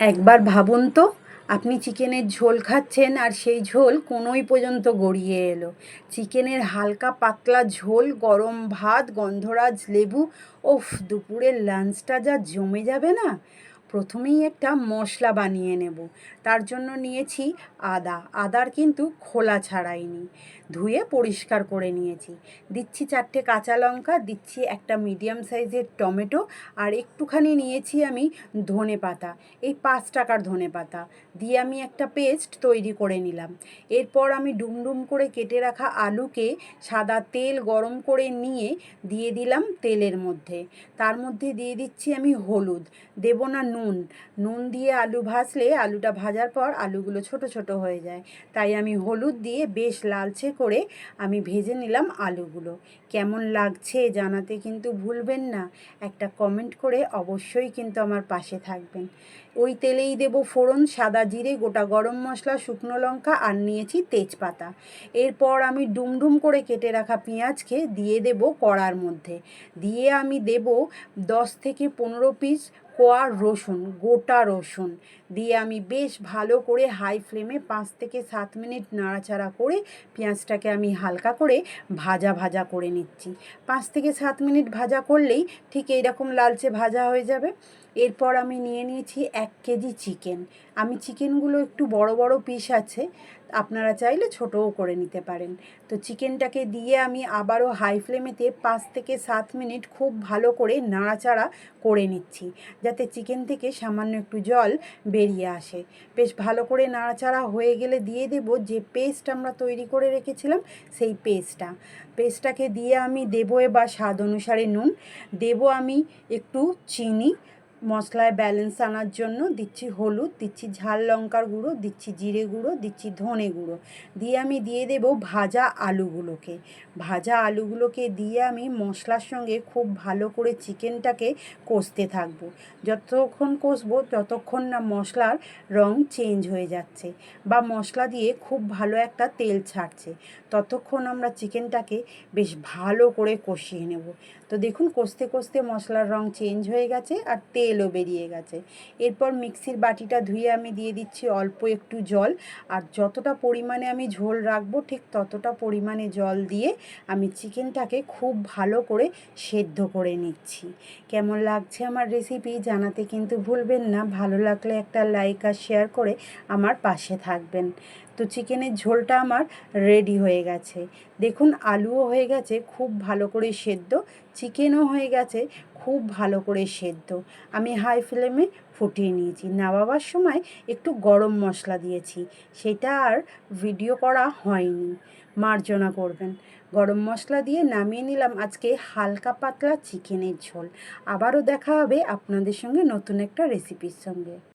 একবার ভাবুন তো, আপনি চিকেনের ঝোল খাচ্ছেন আর সেই ঝোল কোনোই পর্যন্ত গড়িয়ে এলো। চিকেনের হালকা পাতলা ঝোল, গরম ভাত, গন্ধরাজ লেবু, ওফ, দুপুরের লাঞ্চটা যা জমে যাবে না। প্রথমেই একটা মশলা বানিয়ে নেব। তার জন্য নিয়েছি আদা। আদার কিন্তু খোলা ছাড়াইনি। ধুয়ে পরিষ্কার করে নিয়েছি। দিচ্ছি চারটে কাঁচা লঙ্কা, দিচ্ছি একটা মিডিয়াম সাইজের টমেটো আর একটুখানি নিয়েছি আমি ধনে পাতা। এই পাঁচ টাকার ধনে পাতা। দিয়ে আমি একটা পেস্ট তৈরি করে নিলাম। এরপর আমি ডুমডুম করে কেটে রাখা আলুকে সাদা তেল গরম করে নিয়ে দিয়ে দিলাম তেলের মধ্যে। তার মধ্যে দিয়ে দিচ্ছি আমি হলুদ। দেব না নুন। নুন দিয়ে আলু ভাজলে আলুটা ভাজার পর আলুগুলো ছোট ছোট হয়ে যায়। তাই আমি হলুদ দিয়ে বেশ লালচে করে আমি ভেজে নিলাম আলুগুলো। কেমন লাগছে জানাতে কিন্তু ভুলবেন না। একটা কমেন্ট করে অবশ্যই কিন্তু আমার পাশে থাকবেন। ওই তেলেই দেব ফোড়ন, সাদা জিরে, গোটা গরম মশলা, শুকনো লঙ্কা আর নিয়েছি তেজপাতা। এরপর আমি ডুমডুম করে কেটে রাখা পেঁয়াজকে দিয়ে দেব কড়ার মধ্যে। দিয়ে আমি দেব দশ থেকে পনেরো পিস কোয়া রসুন, গোটা রসুন দিয়ে আমি বেশ ভালো করে হাই ফ্লেমে পাঁচ থেকে সাত মিনিট নাড়াচাড়া করে পেঁয়াজটাকে আমি হালকা করে ভাজা ভাজা করে নিচ্ছি। পাঁচ থেকে সাত মিনিট ভাজা করলেই ঠিক এইরকম লালচে ভাজা হয়ে যাবে। এরপর আমি নিয়ে নিয়েছি এক কেজি চিকেন। আমি চিকেনগুলো একটু বড় বড় পিস আছে, আপনারা চাইলে ছোটও করে নিতে পারেন। তো চিকেনটাকে দিয়ে আমি আবারও হাই ফ্লেমেতে পাঁচ থেকে সাত মিনিট খুব ভালো করে নাড়াচাড়া করে নিচ্ছি, যাতে চিকেন থেকে সামান্য একটু জল বেরিয়ে আসে। বেশ ভালো করে নাড়াচাড়া হয়ে গেলে দিয়ে দেব যে পেস্ট আমরা তৈরি করে রেখেছিলাম, সেই পেস্টটা পেস্টটাকে দিয়ে আমি দেবো এবার স্বাদ অনুসারে নুন। দেবো আমি একটু চিনি মশলায় ব্যালেন্স আনার জন্য দিচ্ছি হলুদ, দিচ্ছি ঝাল লঙ্কার গুঁড়ো, দিচ্ছি জিরে গুঁড়ো, দিচ্ছি ধনে গুঁড়ো। দিয়ে আমি দিয়ে দেব ভাজা আলুগুলোকে। ভাজা আলুগুলোকে দিয়ে আমি মশলার সঙ্গে খুব ভালো করে চিকেনটাকে কষতে থাকব। যতক্ষণ কষবো ততক্ষণ না মশলার রং চেঞ্জ হয়ে যাচ্ছে বা মশলা দিয়ে খুব ভালো একটা তেল ছাড়ছে। ততক্ষণ আমরা চিকেনটাকে বেশ ভালো করে কষিয়ে নেব। তো দেখুন কষতে কষতে মশলার রং চেঞ্জ হয়ে গেছে আর তেলও বেরিয়ে গেছে। এরপর মিক্সির বাটিটা ধুয়ে আমি দিয়ে দিচ্ছি অল্প একটু জল। আর যতটা পরিমাণে আমি ঝোল রাখব, ঠিক ততটা পরিমাণে জল দিয়ে আমি চিকেনটাকে খুব ভালো করে সেদ্ধ করে নিচ্ছি। কেমন লাগছে আমার রেসিপি জানাতে কিন্তু ভুলবেন না। ভালো লাগলে একটা লাইক আর শেয়ার করে আমার পাশে থাকবেন। তো চিকেনের ঝোলটা আমার রেডি হয়ে গেছে। দেখুন, আলুও হয়ে গেছে, খুব ভালো করে সেদ্ধ। চিকেনও হয়ে গেছে, খুব ভালো করে সেদ্ধ। আমি হাই ফ্লেমে ফুটিয়ে নিয়েছি। নামাবার সময় একটু গরম মশলা দিয়েছি। সেটা আর ভিডিও করা হয়নি। মার্জনা করবেন। গরম মশলা দিয়ে নামিয়ে নিলাম আজকে হালকা পাতলা চিকেনের ঝোল। আবারও দেখা হবে আপনাদের সঙ্গে নতুন একটা রেসিপির সঙ্গে।